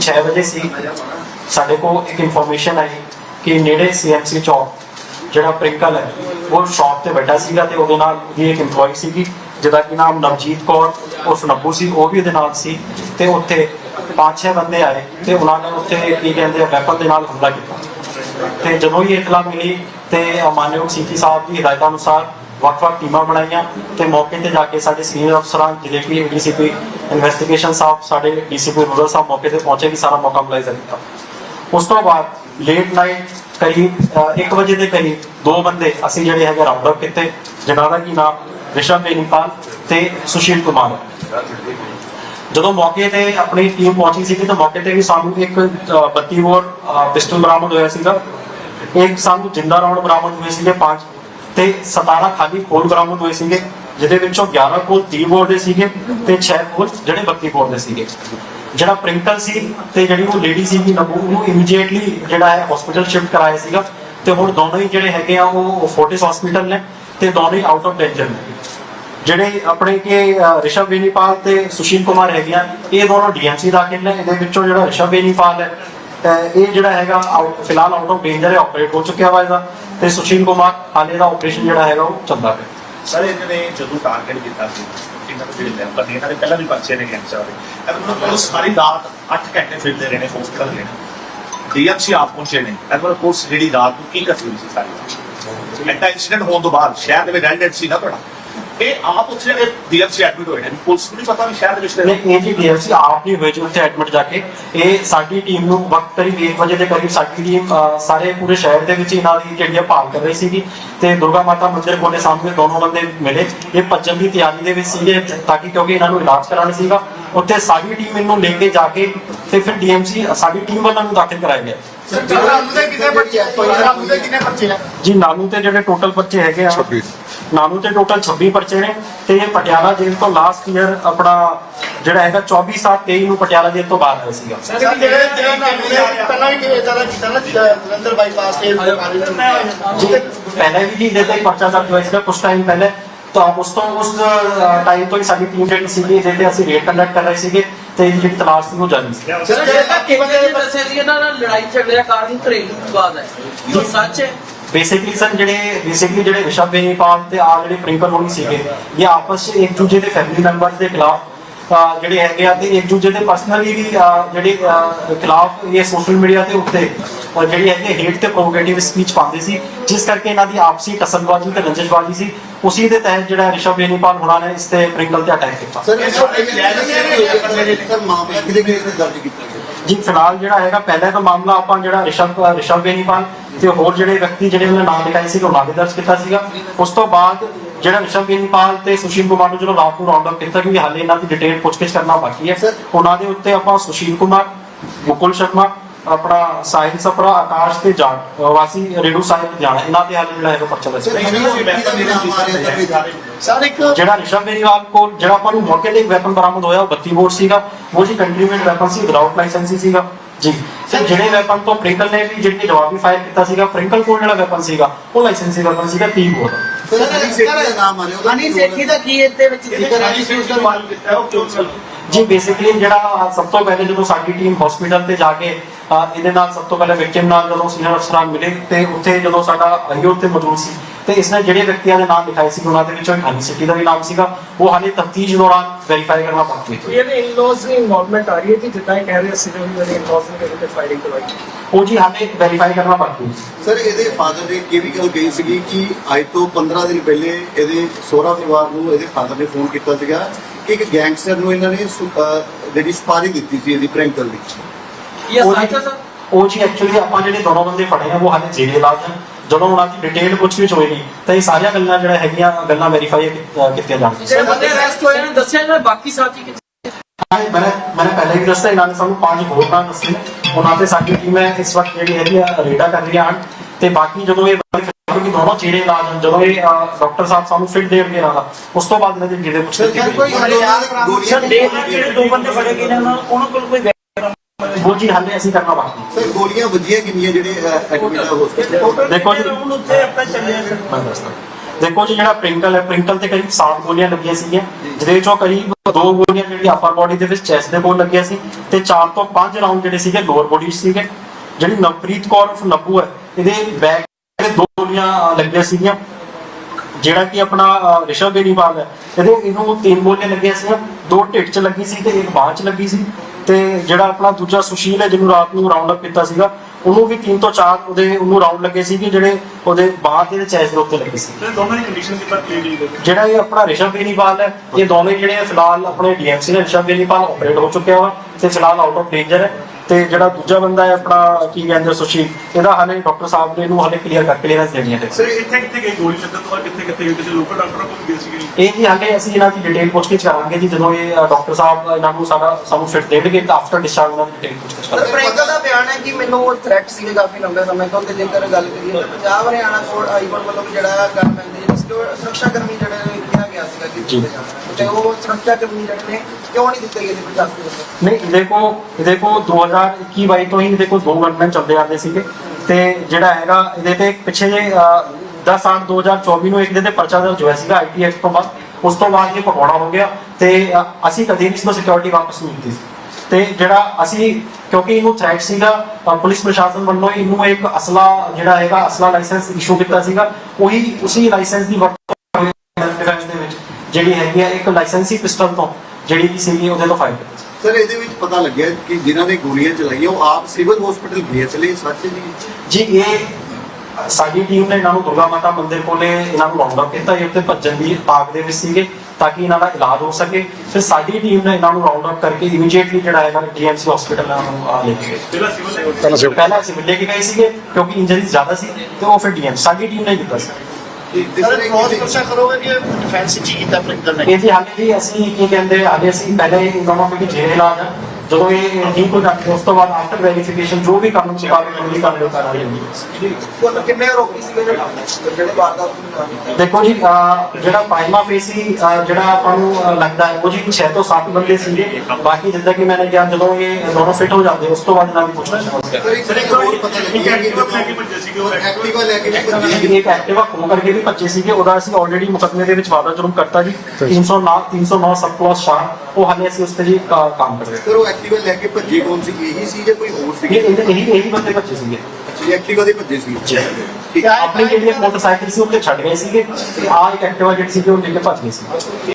ਕੋਈ 6 ਵਜੇ ਸੀ। ਸਾਡੇ ਕੋਲ ਇੱਕ ਇਨਫੋਰਮੇਸ਼ਨ ਆਈ ਕਿ ਨੇੜੇ ਸੀਐਮਸੀ ਚੌਕ, ਜਿਹੜਾ ਪ੍ਰਿੰਕਲ ਹੈ, ਉਹ ਸ਼ਾਪ ਤੇ ਬੈਠਾ ਸੀਗਾ ਤੇ ਉਹਦੇ ਨਾਲ ਉਹਦੀ ਇੱਕ EMPLOYE ਸੀਗੀ, ਜਿਹਦਾ ਕਿ ਨਾਮ ਨਵਜੀਤ ਕੌਰ, ਉਹ ਸੁਨੱਬੂ ਸੀ, ਉਹ ਵੀ ਉਹਦੇ ਨਾਲ ਸੀ ਤੇ ਉੱਥੇ ਪੰਜ ਛੇ ਬੰਦੇ ਆਏ ਤੇ ਉਹਨਾਂ ਨੇ ਉੱਥੇ ਕੀ ਕਹਿੰਦੇ ਆ, ਵੈਪਨ ਦੇ ਨਾਲ ਹਮਲਾ ਕੀਤਾ। ਤੇ ਜਦੋਂ ਹੀ ਇਤਲਾ ਮਿਲੀ ਤੇ ਮਾਨਯੋਗ ਸੀਪੀ ਸਾਹਿਬ ਦੀ ਹਦਾਇਤਾਂ ਅਨੁਸਾਰ ਵੱਖ-ਵੱਖ ਟੀਮਾਂ ਬਣਾਈਆਂ ਤੇ ਮੌਕੇ ਤੇ ਜਾ ਕੇ ਸਾਡੇ ਸੀਨੀਅਰ ਅਫਸਰਾਂ ਜਿਹੜੇ ਡੀਸੀਪੀ ਇਨਵੈਸਟੀਗੇਸ਼ਨ ਸਾਹਿਬ ਸਾਡੇ ਡੀਸੀਪੀ ਰੂਰਲ ਸਾਹਿਬ ਮੌਕੇ ਤੇ ਪਹੁੰਚੇ ਵੀ ਸਾਰਾ ਮੌਕਾ ਮਲਾਈਜ਼ਾ ਕੀਤਾ ਉਸ ਤੋਂ ਬਾਅਦ ਲੇਟ ਨਾਈਟ ਕਰੀਬ 1 ਵਜੇ ਦੇ ਕਰੀਬ ਦੋ ਬੰਦੇ ਅਸੀਂ ਜਿਹੜੇ ਹੈਗੇ ਰਾਉਂਡ ਅਪ ਕੀਤੇ ਜਿਨ੍ਹਾਂ ਦਾ ਕੀ ਨਾਮ ਰਿਸ਼ਵ ਬੇਨੀਪਾਲ ਤੇ ਸੁਸ਼ੀਲ ਕੁਮਾਰ। ਜਦੋਂ ਮੌਕੇ ਤੇ ਆਪਣੀ ਟੀਮ ਪਹੁੰਚੀ ਸੀ ਤਾਂ ਮੌਕੇ ਤੇ ਵੀ ਸਾਨੂੰ ਇੱਕ ਅ, 32 ਬੋਰ ਪਿਸਟਲ ਬਰਾਮਦ ਹੋਇਆ ਸੀਗਾ। ਇੱਕ ਸਾਨੂੰ ਜਿੰਦਾ ਰਾਉਂਡ ਬਰਾਮਦ ਹੋਏ ਸੀਗੇ ਪੰਜ ਤੇ 17 ਖਾਲੀ ਖੋਲ ਬਰਾਮਦ ਹੋਏ ਸੀਗੇ, ਜਿਹਦੇ ਵਿੱਚੋਂ 11 ਖੋਲ 30 ਬੋਰ ਦੇ ਸੀਗੇ ਤੇ 6 ਖੋਲ ਜਿਹੜੇ 32 ਬੋਰ ਦੇ ਸੀਗੇ। ਜਿਹੜਾ ਪ੍ਰਿੰਕਲ ਸੀ ਤੇ ਜਿਹੜੀ ਉਹ ਲੇਡੀ ਸੀਗੀ ਨਬੂ ਉਹਨੂੰ ਇਮੀਡੀਏਟਲੀ ਜਿਹੜਾ ਹੈ ਹਸਪੀਟਲ ਸ਼ਿਫਟ ਕਰਾਇਆ ਸੀਗਾ। ਤੇ ਹੁਣ ਦੋਨੋਂ ਹੀ ਜਿਹੜੇ ਹੈਗੇ ਆ, ਉਹ ਫੋਰਟਿਸ ਹਸਪੀਟਲ ਨੇ ਤੇ ਦੋਨੋਂ ਹੀ ਆਊਟ ਆਫ ਡੇਂਜਰ ਨੇ। ਜਿਹੜੇ ਆਪਣੇ ਕਿ ਰਿਸ਼ਵ ਬੇਨੀਪਾਲ ਤੇ ਸੁਸ਼ੀਲ ਕੁਮਾਰ ਹੈਗੇ ਆ, ਇਹ ਦੋਨੋਂ ਡੀਐਮਸੀ ਦਾਖਲ ਨੇ ਇਹਦੇ ਵਿੱਚੋਂ ਜਿਹੜਾ ਰਿਸ਼ਵ ਬੇਨੀਪਾਲ ਹੈ ਇਹ ਜਿਹੜਾ ਹੈਗਾ ਫਿਲਹਾਲ ਆਊਟ ਆਫ ਡੇਂਜਰ ਹੈ ਆਪਰੇਟ ਹੋ ਚੁੱਕਿਆ ਵਾ ਇਹਦਾ। ਤੇ ਸੁਸ਼ੀਲ ਕੁਮਾਰ ਹਾਲੇ ਦਾ ਆਪਰੇਸ਼ਨ ਜਿਹੜਾ ਹੈਗਾ ਉਹ ਚੱਲਦਾ ਪਿਆ। ਸਰ ਇਹਨਾਂ ਨੇ ਜਦੋਂ ਟਾਰਗੇਟ ਕੀਤਾ ਸੀ ਇਹਨਾਂ ਦੇ ਜਿਹੜੇ ਮੈਂਬਰ ਨੇ ਇਹਨਾਂ ਦੇ ਪਹਿਲਾਂ ਵੀ ਪਰਚੇ ਨੇ ਗੈਂਗਸਟਰ ਦੇ। ਇਹਨਾਂ ਨੂੰ ਸਾਰੀ ਰਾਤ 8 ਘੰਟੇ ਫਿਰਦੇ ਰਹੇ ਨੇ ਹਸਪੀਟਲ ਗਏ ਨੇ ਡੀਐਮਸੀ ਆਪ ਪਹੁੰਚੇ ਨੇ। ਇਹਨਾਂ ਪੁਲਿਸ ਜਿਹੜੀ ਰਾਤ ਨੂੰ ਕੀ ਕਰਦੀ ਹੋਈ ਸੀ ਸਾਰੀ ਐਡਾ ਇਨਸੀਡੈਂਟ ਹੋਣ ਤੋਂ ਬਾਅਦ ਸ਼ਹਿਰ ਦੇ ਵਿੱਚ ਰੈਂਡੈਂਟ ਸੀ ਨਾ ਤੁਹਾਡਾ? ਇਹ ਆਪ ਉੱਥੇ ਜਿਹੜੇ ਡੀਐਮਸੀ ਐਡਮਿਟ ਹੋਏ ਨੇ ਪੁਲਿਸ ਨੂੰ ਨਹੀਂ ਪਤਾ ਵੀ ਸ਼ਹਿਰ ਦੇ ਵਿੱਚ ਨੇ ਇਹ ਜੀ ਡੀਐਮਸੀ ਆਪ ਨਹੀਂ ਹੋਏ ਜੀ ਉੱਥੇ ਐਡਮਿਟ ਜਾ ਕੇ। ਇਹ ਸਾਡੀ ਟੀਮ ਨੂੰ ਵਕਤ ਕਰੀਬ 1 ਵਜੇ ਦੇ ਕਰੀਬ ਸਾਡੀ ਟੀਮ ਸਾਰੇ ਪੂਰੇ ਸ਼ਹਿਰ ਦੇ ਵਿੱਚ ਇਹਨਾਂ ਦੀ ਜਿਹੜੀ ਆ ਭਾਲ ਕਰ ਰਹੀ ਸੀਗੀ। ਤੇ ਦੁਰਗਾ ਮਾਤਾ ਮੰਦਿਰ ਕੋਲੇ ਸਾਹਮਣੇ ਦੋਨੋਂ ਬੰਦੇ ਮਿਲੇ। ਇਹ ਭੱਜਣ ਦੀ ਤਿਆਰੀ ਦੇ ਵਿੱਚ ਸੀਗੇ ਤਾਂ ਕਿ ਕਿਉਂਕਿ ਇਹਨਾਂ ਨੂੰ ਇਲਾਜ ਕਰਾਉਣਾ ਸੀਗਾ। ਉੱਥੇ ਸਾਡੀ ਟੀਮ ਇਹਨੂੰ ਲੈ ਕੇ ਜਾ ਕੇ ਤੇ ਫਿਰ ਡੀਐਮਸੀ ਸਾਡੀ ਟੀਮ ਵੱਲੋਂ ਨੂੰ ਦਾਖਲ ਕਰਾਇਆ ਗਿਆ। ਨਾਨੂ ਦੇ ਕਿੰਨੇ ਬੱਚੇ ਨਾਨੂ ਦੇ ਕਿੰਨੇ ਬੱਚੇ ਆ? ਜੀ ਨਾਨੂ ਤੇ ਜਿਹੜੇ ਟੋਟਲ ਬੱਚੇ ਹੈਗੇ ਆ 26 ਨਾਨੂ ਤੇ ਟੋਟਲ 26 ਬੱਚੇ ਨੇ ਤੇ ਇਹ ਪਟਿਆਲਾ ਜੇਲ੍ਹ ਤੋਂ ਲਾਸਟ ਈਅਰ ਆਪਣਾ ਜਿਹੜਾ ਹੈਗਾ 24 ਸਾਲ 23 ਨੂੰ ਪਟਿਆਲਾ ਜੇਲ੍ਹ ਤੋਂ ਬਾਹਰ ਆਇਆ ਸੀਗਾ। ਸਰ ਜਿਹੜੇ ਜਿਹੜੇ ਨਾਨੂ ਨੇ ਪਹਿਲਾਂ ਵੀ ਇਦਾਂ ਦਾ ਕੀਤਾ ਨਾ ਜਲੰਧਰ ਬਾਈਪਾਸ ਤੇ ਜੀ ਪਹਿਲੇ ਵੀ ਜੀ ਇਹਦੇ ਤੇ ਪਰਚਾ ਦਰਜ ਹੋਇਆ ਸੀਗਾ ਕੁਝ ਟਾਈਮ ਪਹਿਲੇ। ਤਾਂ ਉਸ ਤੋਂ ਉਸ ਟਾਈਮ ਤੋਂ ਹੀ ਸਾਡੀ ਟੀਮ ਜਿਹੜੀ ਸੀਗੀ ਜਿਹਦੇ ਤੇ ਅਸੀਂ ਰੇਡ ਕੰਡਕਟ ਕਰ ਰਹੇ ਸੀਗੇ ਤੇ ਜਿਹੜੀ ਤਲਾਸ਼ ਸੀ ਉਹ ਜਾਰੀ ਸੀ। ਸਰ ਜਿਹੜਾ ਕਿਵੇਂ ਦੇ ਦੱਸਿਆ ਸੀ ਇਹਨਾਂ ਨਾਲ ਲੜਾਈ ਝਗੜੇ ਦਾ ਕਾਰਨ ਘਰੇਲੂ ਵਿਵਾਦ ਹੈ। ਜੋ ਸੱਚ ਹੈ ਬੇਸਿਕਲੀ ਸਰ ਜਿਹੜੇ ਬੇਸਿਕਲੀ ਜਿਹੜੇ ਰਿਸ਼ਵ ਬੇਨੀਪਾਲ ਤੇ ਆ ਜਿਹੜੇ ਪ੍ਰਿੰਕਲ ਹੋਣੀ ਸੀਗੇ ਇਹ ਆਪਸ ਵਿੱਚ ਇੱਕ ਦੂਜੇ ਦੇ ਫੈਮਿਲੀ ਮੈਂਬਰਸ ਦੇ ਖਿਲਾਫ ਜਿਹੜੇ ਹੈਗੇ ਆ ਤੇ ਇੱਕ ਦੂਜੇ ਦੇ ਪਰਸਨਲੀ ਵੀ ਜਿਹੜੇ ਖਿਲਾਫ ਇਹ ਸੋਸ਼ਲ ਮੀਡੀਆ ਤੇ ਉੱਤੇ ਅਹ, ਜਿਹੜੀ ਹੈਗੀ ਹੇਟ ਤੇ ਪ੍ਰੋਵੋਕੇਟਿਵ ਸਪੀਚ ਪਾਉਂਦੇ ਸੀ ਜਿਸ ਕਰਕੇ ਇਹਨਾਂ ਦੀ ਆਪਸੀ ਕਸਮਬਾਜ਼ੀ ਤੇ ਰੰਜਿਸ਼ਬਾਜ਼ੀ ਸੀ ਉਸੇ ਦੇ ਤਹਿਤ ਜਿਹੜਾ ਰਿਸ਼ਵ ਬੇਨੀਪਾਲ ਹੋਣਾ ਨੇ ਇਸ ਤੇ ਪ੍ਰਿੰਕਲ ਤੇ ਅਟੈਕ ਕੀਤਾ ਸਰ ਸਰ ਮਾਮਲਾ ਕਿਹਦੇ ਕਿਹਦੇ ਦਰਜ ਕੀਤਾ ਜੀ ਫਿਲਹਾਲ ਜਿਹੜਾ ਹੈਗਾ ਪਹਿਲਾ ਤਾਂ ਮਾਮਲਾ ਆਪਾਂ ਜਿਹੜਾ ਰਿਸ਼ਵ ਰਿਸ਼ਵ ਬੇਨੀਪਾਲ ਤੇ ਹੋਰ ਜਿਹੜੇ ਵਿਅਕਤੀ ਜਿਹੜੇ ਉਹਨਾਂ ਨਾਮ ਲਿਖਾਏ ਸੀ ਉਹਨਾਂ ਦੇ ਦਰਜ ਕੀਤਾ ਸੀਗਾ। ਉਸ ਤੋਂ ਬਾਅਦ ਜਿਹੜਾ ਰਿਸ਼ਵ ਬੇਨੀਪਾਲ ਤੇ ਸੁਸ਼ੀਲ ਕੁਮਾਰ ਨੂੰ ਜਦੋਂ ਰਾਤ ਨੂੰ ਰਾਉਂਡ ਅਪ ਕੀਤਾ ਕਿਉਂਕਿ ਹਾਲੇ ਇਹਨਾਂ ਦੀ ਡਿਟੇਲ ਪੁੱਛਗਿੱਛ ਕਰਨਾ ਬਾਕੀ ਹੈ। ਉਹਨਾਂ ਦੇ ਉੱਤੇ ਆਪਾਂ ਸੁਸ਼ੀਲ ਕੁਮਾਰ ਮੁਕੁਲ ਸ਼ਰਮਾ ਆਪਣਾ ਸਾਹਿਲ ਸਪਰਾ ਆਕਾਸ਼ ਤੇ ਜਾਟ ਵਾਸੀ ਰੇਡੂ ਸਾਹਿਬ ਜਾਣਾ ਇਹਨਾਂ ਤੇ ਹਾਲੇ ਜਿਹੜਾ ਹੈਗਾ ਪਰਚਾ ਦਰਜ ਸਰ ਸਰ ਇੱਕ ਜਿਹੜਾ ਰਿਸ਼ਵ ਬੇਨੀਵਾਲ ਕੋਲ ਜਿਹੜਾ ਆਪਾਂ ਨੂੰ ਮੌਕੇ ਤੇ ਵੈਪਨ ਬਰਾਮਦ ਹੋਇਆ ਉਹ 32 ਬੋਰ ਸੀਗਾ। ਉਹ ਜੀ ਕੰਟਰੀਮੈਂਟ ਵੈਪਨ ਸੀ ਵਿਦਆਊਟ ਲਾਇਸੈਂਸ ਸੀਗਾ। ਜੀ। ਤੇ ਜਿਹੜੇ ਵੈਪਨ ਤੋਂ ਪ੍ਰਿੰਕਲ ਨੇ ਵੀ ਜਿਹੜੀ ਜਵਾਬੀ ਫਾਇਰ ਕੀਤਾ ਸੀਗਾ ਪ੍ਰਿੰਕਲ ਕੋਲ ਜਿਹੜਾ ਵੈਪਨ ਸੀਗਾ ਉਹ ਲਾਇਸੈਂਸੀ ਵੈਪਨ ਸੀਗਾ 30 ਬੋਰ ਸਰ ਹਨੀ ਸੇਠੀ ਦਾ ਨਾਮ ਆ ਰਿਹਾ ਉਹਦਾ ਹਨੀ ਸੇਠੀ ਦਾ ਕੀ ਇਹਦੇ ਵਿੱਚ ਜ਼ਿਕਰ ਹੈ? ਜੀ ਬੇਸਿਕਲੀ ਜਿਹੜਾ ਸਭ ਤੋਂ ਪਹਿਲੇ ਜਦੋਂ ਸਾਡੀ ਟੀਮ ਹਸਪੀਟਲ ਤੇ ਜਾ ਕੇ ਇਹਦੇ ਨਾਲ ਸਭ ਤੋਂ ਪਹਿਲੇ ਵਿਕਟਿਮ ਨਾਲ ਜਦੋਂ ਸੀਨੀਅਰ ਅਫਸਰਾਂ ਮਿਲੇ ਤੇ ਉੱਥੇ ਜਦੋਂ ਸਾਡਾ ਅਯੋਗ ਤੇ ਮੌਜੂਦ ਸੀ ਤੇ ਇਸਨੇ ਜਿਹੜੇ ਵਿਅਕਤੀਆਂ ਦੇ ਨਾਮ ਲਿਖਾਏ ਸੀ ਉਹਨਾਂ ਦੇ ਵਿੱਚੋਂ ਇੱਕ ਹਨੀ ਸਿੱਟੀ ਦਾ ਵੀ ਨਾਮ ਸੀਗਾ ਉਹ ਹਾਲੇ ਤਫਤੀਸ਼ ਦੌਰਾਨ ਵੈਰੀਫਾਈ ਕਰਨਾ ਬਾਕੀ ਹੈ ਇਹਦੇ ਇਨ-ਲॉज ਦੀ ਇਨਵੋਲਵਮੈਂਟ ਆ ਰਹੀ ਹੈ ਕਿ ਜਿੱਦਾਂ ਇਹ ਕਹਿ ਰਹੇ ਸੀ ਕਿ ਉਹਦੇ ਇਨ-ਲॉज ਨੇ ਕਿਤੇ ਫਾਇਰਿੰਗ ਕਰਵਾਈ। ਉਹ ਜੀ ਹਾਲੇ ਵੈਰੀਫਾਈ ਕਰਨਾ ਬਾਕੀ ਹੈ ਸਰ ਇਹਦੇ ਫਾਦਰ ਨੇ ਇਹ ਵੀ ਗੱਲ ਕਹੀ ਸੀਗੀ ਕਿ ਅੱਜ ਤੋਂ 15 ਦਿਨ ਪਹਿਲੇ ਇਹਦੇ ਸਹੁਰਾ ਪਰਿਵਾਰ ਨੂੰ ਇਹਦੇ ਫਾਦਰ ਨੇ ਫੋਨ ਕੀਤਾ ਸੀਗਾ ਕਿ ਇੱਕ ਗੈਂਗਸਟਰ ਨੂੰ ਇਹਨਾਂ ਨੇ ਅਹ ਜਿਹੜੀ ਸਪਾਰੀ ਦਿੱਤੀ ਸੀ ਇਹਦੀ ਪ੍ਰਿੰਕਲ ਦੀ ਇਹ ਉਹ ਸੱਚ ਹੈ ਜੀ- ਸਰ ਉਹ ਜੀ ਐਕਚੁਅਲੀ ਆਪਾਂ ਜਿਹੜੇ ਦੋਨੋਂ ਬੰਦੇ ਫੜੇ ਆ ਉਹ ਹਾਲੇ ਜੇਲੇ ਇਲਾਜ ਹਨ ਜਦੋਂ ਉਹਨਾਂ ਦੀ ਡਿਟੇਲ ਪੁੱਛ ਵਿੱਚ ਹੋਏਗੀ ਤਾਂ ਇਹ ਸਾਰੀਆਂ ਗੱਲਾਂ ਜਿਹੜਾ ਹੈਗੀਆਂ ਗੱਲਾਂ ਵੈਰੀਫਾਈ ਕੀਤੀਆਂ ਜਾਣਗੀਆਂ ਜਿਹੜੇ ਬੰਦੇ ਅਰੈਸਟ ਹੋਏ ਨੇ ਦੱਸਿਆ ਇਹਨਾਂ ਬਾਕੀ ਸਾਥੀ ਕਿੱਥੇ मैंने मैंने पहले भी दस्ता इन्होंने ਸਾਨੂੰ ਪੰਜ ਹੋਰ ਨਾਮ ਦੱਸੇ ਨੇ ਉਹਨਾਂ ਤੇ ਸਾਡੀ ਟੀਮ ਹੈ ਇਸ ਵਕਤ ਜਿਹੜੀ ਹੈਗੀ ਆ ਰੇਡਾ ਕਰ ਰਹੀ ਹਨ ਤੇ ਬਾਕੀ ਜਦੋਂ ਇਹ ਕਿਉਂਕਿ ਦੋਨੋਂ ਚੀੜੇ ਇਲਾਜ ਹਨ ਜਦੋਂ ਇਹ ਡਾਕਟਰ ਸਾਹਿਬ ਸਾਨੂੰ ਫਿਟ ਦੇਣਗੇ ਇਹਨਾਂ ਦਾ ਉਸ ਤੋਂ ਬਾਅਦ ਇਹਨਾਂ ਦੇ ਜਿਹੜੇ ਪੁੱਛ ਸਰ ਕੋਈ ਗੋਲੀਆਂ ਜਿਹੜੇ ਦੋ ਬੰਦੇ ਫੜੇ ਗਏ ਨੇ ਉਹਨਾਂ ਕੋਲ ਕੋਈ ਜੀ ਹਾਲੇ ਅਸੀਂ ਕਰਨਾ ਬਾਕੀ। ਸਰ ਗੋਲੀਆਂ ਵੱਜੀਆਂ ਕਿੰਨੀਆਂ ਜਿਹੜੇ ਐਡਮਿਟ ਆ ਹਸਪੀਟਲ ਦੇਖੋ ਜੀ ਉੱਥੇ ਆਪਾਂ ਚੱਲੇ ਆ ਮੈਂ ਦੱਸਦਾ। ਦੇਖੋ ਜੀ ਜਿਹੜਾ ਪ੍ਰਿੰਕਲ ਹੈ ਪ੍ਰਿੰਕਲ ਤੇ ਕਰੀਬ 7 ਗੋਲੀਆਂ ਲੱਗੀਆਂ ਸੀਗੀਆਂ। ਜਿਹਦੇ ਵਿੱਚੋਂ ਕਰੀਬ ਦੋ ਗੋਲੀਆਂ ਜਿਹੜੀ ਅਪਰ ਬੋਡੀ ਦੇ ਵਿੱਚ ਚੈਸਟ ਦੇ ਕੋਲ ਲੱਗੀਆਂ ਸੀ ਤੇ 4 ਤੋਂ 5 ਰਾਉਂਡ ਜਿਹੜੇ ਸੀਗੇ ਲੋਅਰ ਬੋਡੀ 'ਚ ਸੀਗੇ। ਜਿਹੜੀ ਨਵਪ੍ਰੀਤ ਕੌਰ ਉਰਫ ਨੱਬੂ ਹੈ ਇਹਦੇ ਬੈਕ ਤੇ ਦੋ ਗੋਲੀਆਂ ਲੱਗੀਆਂ ਸੀਗੀਆਂ। ਜਿਹੜਾ ਕਿ ਆਪਣਾ ਰਿਸ਼ਵ ਬੇਨੀਵਾਲ ਹੈ ਇਹਦੇ ਇਹਨੂੰ ਤਿੰਨ ਗੋਲੀਆਂ ਲੱਗੀਆਂ ਸੀ ਦੋ ਢਿੱਡ 'ਚ ਲੱਗੀ ਸੀ ਤੇ ਇੱਕ ਬਾਂਹ 'ਚ ਲੱਗੀ ਸੀ। ਤੇ ਜਿਹੜਾ ਆਪਣਾ ਦੂਜਾ ਸੁਸ਼ੀਲ ਹੈ ਜਿਹਨੂੰ ਰਾਤ ਨੂੰ ਰਾਉਂਡ ਅਪ ਕੀਤਾ ਸੀਗਾ ਉਹਨੂੰ ਵੀ ਤਿੰਨ ਤੋਂ ਚਾਰ ਉਹਦੇ ਉਹਨੂੰ ਰਾਉਂਡ ਲੱਗੇ ਸੀਗੇ ਜਿਹੜੇ ਉਹਦੇ ਬਾਂਹ ਤੇ ਚੈਸਟ ਦੇ ਉੱਤੇ ਲੱਗੇ ਸੀ। ਤੇ ਦੋਨਾਂ ਦੀ ਕੰਡੀਸ਼ਨ ਕਿੰਨਾ ਕਲੀਅਰ ਹੋਈ ਜਿਹੜਾ ਇਹ ਆਪਣਾ ਰਿਸ਼ਵ ਬੇਨੀਵਾਲ ਹੈ ਇਹ ਦੋਵੇਂ ਜਿਹੜੇ ਫਿਲਹਾਲ ਆਪਣੇ ਡੀਐਮਸੀ ਨੇ ਰਿਸ਼ਵ ਬੇਨੀਵਾਲ ਆਪਰੇਟ ਹੋ ਚੁੱਕਿਆ ਵਾ ਤੇ ਫਿਲਹਾਲ ਆਊਟ ਆਫ ਡੇਂਜਰ ਹੈ। ਤੇ ਜਿਹੜਾ ਦੂਜਾ ਬੰਦਾ ਹੈ ਆਪਣਾ ਕੀ ਕਹਿੰਦੇ ਸੁਸ਼ੀਲ ਇਹਦਾ ਹਾਲੇ ਡਾਕਟਰ ਸਾਹਿਬ ਨੇ ਇਹਨੂੰ ਹਾਲੇ ਕਲੀਅਰ ਕਰ ਕਲੀਅਰੈਂਸ ਦੇਣੀ ਹੈ ਸਰ ਇੱਥੇ ਕਿੱਥੇ ਗਈ ਗੋਲੀ ਚੱਲਣ ਤੋਂ ਕਿੱਥੇ ਕਿੱਥੇ ਗਈ ਕਿਸੇ ਲੋਕਲ ਡਾਕਟਰ ਕੋਲ ਗਏ ਸੀਗੇ? ਇਹ ਜੀ ਹਾਲੇ ਅਸੀਂ ਇਹਨਾਂ ਦੀ ਡਿਟੇਲ ਪੁੱਛਗਿੱਛ ਕਰਾਂਗੇ ਜੀ ਜਦੋਂ ਇਹ ਡਾਕਟਰ ਸਾਹਿਬ ਇਹਨਾਂ ਨੂੰ ਸਾਰਾ ਸਾਨੂੰ ਫਿਟ ਦੇਣਗੇ ਤਾਂ ਆਫਟਰ ਡਿਸਚਾਰਜ ਉਹਨਾਂ ਦੀ ਡਿਟੇਲ ਪੁੱਛਗਿੱਛ ਕਰਾਂਗੇ। ਪ੍ਰਿੰਕਲ ਦਾ ਬਿਆਨ ਹੈ ਕਿ ਮੈਨੂੰ ਥ੍ਰੈਟ ਸੀਗੇ ਕਾਫੀ ਲੰਬੇ ਸਮੇਂ ਤੋਂ ਤੇ ਜੇਕਰ ਗੱਲ ਕਰੀਏ ਤਾਂ ਪੰਜਾਬ ਹਰਿਆਣਾ ਕੋਲ ਹਾਈਕੋਰਟ ਵੱਲੋਂ ਜਿਹੜਾ ਗਵਰਨਮੈਂਟ ਦੇ ਸੁਰੱਖਿਆ ਕਰਮੀ ਜਿਹੜੇ ਨੇ ਕਿਹਾ ਗਿਆ ਸੀਗਾ ਕਿ ਜੀ। ਦਿੱਤੇ ਜਾਣ। ਤੇ ਉਹ ਸੁਰੱਖਿਆ ਕਰਮੀ ਜਿਹੜੇ ਨੇ ਕਿਉਂ ਨਹੀਂ ਦਿੱਤੇ ਗਏ ਨੇ ਪ੍ਰਸ਼ਾਸਨ ਵੱਲੋਂ ਨਹੀਂ ਇਹਦੇ ਕੋ ਇਹਦੇ ਕੋ 2021 22 ਤੋਂ ਹੀ ਇਹਦੇ ਕੋ ਦੋ ਗਵਰਨਮੈਂਟ ਚੱਲਦੇ ਆਉਂਦੇ ਸੀਗੇ। ਤੇ ਜਿਹੜਾ ਹੈਗਾ ਇਹਦੇ ਤੇ ਪਿੱਛੇ ਜੇ 10 8 2024 ਨੂੰ ਇੱਕ ਦੇ ਤੇ ਪਰਚਾ ਦਰਜ ਹੋਇਆ ਸੀਗਾ ਆਈਟੀ ਐਕਟ ਤੋਂ ਬਾਅਦ। ਉਸ ਤੋਂ ਬਾਅਦ ਇਹ ਪਕੌੜਾ ਹੋ ਗਿਆ। ਤੇ ਅ, ਅਸੀਂ ਕਦੇ ਵੀ ਇਸ ਨੂੰ ਸਿਕਿਉਰਿਟੀ ਵਾਪਸ ਨਹੀਂ ਦਿੱਤੀ ਸੀ। ਤੇ ਜਿਹੜਾ ਅਸੀਂ ਕਿਉਂਕਿ ਇਹਨੂੰ ਥ੍ਰੈਟ ਸੀਗਾ ਅ, ਪੁਲਿਸ ਪ੍ਰਸ਼ਾਸਨ ਵੱਲੋਂ ਇਹਨੂੰ ਇੱਕ ਅਸਲਾ ਜਿਹੜਾ ਹੈਗਾ ਅਸਲਾ ਲਾਇਸੈਂਸ ਇਸ਼ੂ ਕੀਤਾ ਸੀਗਾ ਉਹੀ ਉਸੇ ਲਾਇਸੈਂਸ ਦੀ ਵਰਤੋਂ ਜਿਹੜੀ ਹੈਗੀ ਆ ਇੱਕ ਲਾਇਸੈਂਸੀ ਪਿਸਟਲ ਤੋਂ ਜਿਹੜੀ ਸੀਗੀ ਉਹਦੇ ਤੋਂ ਫਾਇਰ ਕੀਤੀ। ਸਰ ਇਹਦੇ ਵਿੱਚ ਪਤਾ ਲੱਗਿਆ ਕਿ ਜਿਨ੍ਹਾਂ ਨੇ ਗੋਲੀਆਂ ਚਲਾਈਆਂ ਉਹ ਆਪ ਸਿਵਲ ਹਸਪੀਟਲ ਗਏ ਚਲੇ ਸੱਚ ਜੀ? ਜੀ ਇਹ ਸਾਡੀ ਟੀਮ ਨੇ ਇਹਨਾਂ ਨੂੰ ਦੁਰਗਾ ਮਾਤਾ ਮੰਦਿਰ ਕੋਲੇ ਇਹਨਾਂ ਨੂੰ ਰਾਉਂਡ ਅਪ ਕੀਤਾ ਇਹ ਉੱਤੇ ਭੱਜਣ ਦੀ ਤਾਕ ਦੇ ਵਿੱਚ ਸੀਗੇ ਤਾਂ ਕਿ ਇਹਨਾਂ ਦਾ ਇਲਾਜ ਹੋ ਸਕੇ। ਫਿਰ ਸਾਡੀ ਟੀਮ ਨੇ ਇਹਨਾਂ ਨੂੰ ਰਾਉਂਡ ਅਪ ਕਰਕੇ ਇਮੀਡੀਏਟਲੀ ਜਿਹੜਾ ਹੈਗਾ ਡੀਐਮਸੀ ਹਸਪੀਟਲ ਨੂੰ ਆ ਲੈ ਕੇ ਗਏ। ਪਹਿਲਾਂ ਸਿਵਲ ਮਿਲੇ ਕੇ ਗਏ ਸੀਗੇ ਕਿਉਂਕਿ ਇੰਜਰੀ ਜ਼ਿਆਦਾ ਸੀ ਤੇ ਉਹ ਫਿਰ ਡੀਐਮ ਸਾਡੀ ਟੀਮ ਨੇ ਕੀਤਾ ਸੀ। ਸਰ ਕ੍ਰੋਸ ਪਰਚਾ ਕਰੋਗੇ ਕਿ ਡਿਫੈਂਸ ਵਿੱਚ ਹੀ ਕੀਤਾ ਪ੍ਰਿੰਕਲ ਨੇ ਇਹ ਜੀ ਹਾਲੇ ਵੀ ਅਸੀਂ ਕੀ ਕਹਿੰਦੇ ਹਾਲੇ ਅਸੀਂ ਪਹਿਲੇ ਇਹਨਾਂ ਨੂੰ ਕਿ ਜੇਲ੍ਹ ਇਲਾਜ ਆ। ਜਦੋਂ ਇਹ ਠੀਕ ਹੋ ਜਾਂਦੇ ਉਸ ਤੋਂ ਬਾਅਦ ਆਫਟਰ ਵੈਰੀਫਿਕੇਸ਼ਨ ਜੋ ਵੀ ਕਾਨੂੰਨ ਮੁਤਾਬਕ ਕਾਨੂੰਨੀ ਕਾਰਵਾਈ ਕਰਾਂਗੇ ਉਹ ਕਿੰਨੇ ਰੋਕੀ ਸੀਗੇ ਜਿਹੜੇ ਜਿਹੜੇ ਵਾਰਦਾਤ ਨੂੰ ਕਰ ਦੇਖੋ ਜੀ ਜਿਹੜਾ ਪ੍ਰਾਈਮਾ ਫੇਸੀ ਜਿਹੜਾ ਆਪਾਂ ਨੂੰ ਲੱਗਦਾ ਹੈ ਉਹ ਜੀ 6 ਤੋਂ 7 ਬੰਦੇ ਸੀਗੇ। ਬਾਕੀ ਜਿੱਦਾਂ ਕਿ ਮੈंने ਕਿਹਾ ਜਦੋਂ ਇਹ ਦੋਨੋਂ ਫਿੱਟ ਹੋ ਜਾਂਦੇ ਉਸ ਤੋਂ ਬਾਅਦ ਦੀ ਪੁੱਛਣਾ ਚਾਹਾਂਗੇ ਸਰ ਇੱਕ ਹੋਰ ਪਤਾ ਲੱਗਿਆ ਕਿ ਐਕਟਿਵਾ ਲੈ ਕੇ ਭੱਜੇ ਸੀਗੇ ਉਹ ਐਕਟਿਵਾ ਲੈ ਕੇ ਵੀ ਭੱਜੇ। ਇੱਕ ਐਕਟਿਵਾ ਖੋ ਕਰਕੇ ਵੀ ਭੱਜੇ ਸੀਗੇ ਉਹਦਾ ਅਸੀਂ ਆਲਰੇਡੀ ਮੁਕੱਦਮੇ ਦੇ ਵਿੱਚ ਵਾਦਾ ਜੁਰਮ ਕਰਤਾ ਜੀ। 309 309 ਸਬ ਕਲਾਸ 4 ਉਹ ਹਾਲੇ ਅਸੀਂ ਉਸ ਤੇ ਜੀ ਕੰਮ ਕਰ ਰਹੇ ਐਕਟਿਵਾ ਲੈ ਕੇ ਭੱਜੇ ਕੌਣ ਸੀ? ਇਹੀ ਸੀ ਜਾਂ ਕੋਈ ਹੋਰ ਸੀ ਇਹ ਇਹਦੇ- ਇਹੀ ਇਹੀ ਬੰਦੇ ਭੱਜੇ ਸੀਗੇ। ਜੀ ਐਕਟਿਵਾ ਦੇ ਭੱਜੇ ਸੀ। ਠੀਕ ਹੈ ਆਪਣੀ ਜਿਹੜੀ ਮੋਟਰਸਾਈਕਲ ਸੀ ਉੱਤੇ ਛੱਡ ਗਏ ਸੀਗੇ? ਤੇ ਆਹ ਇੱਕ ਐਕਟਿਵਾ ਜਿਹੜੀ ਸੀਗੀ ਉਹ ਲੈ ਕੇ ਭੱਜ ਗਏ ਸੀ।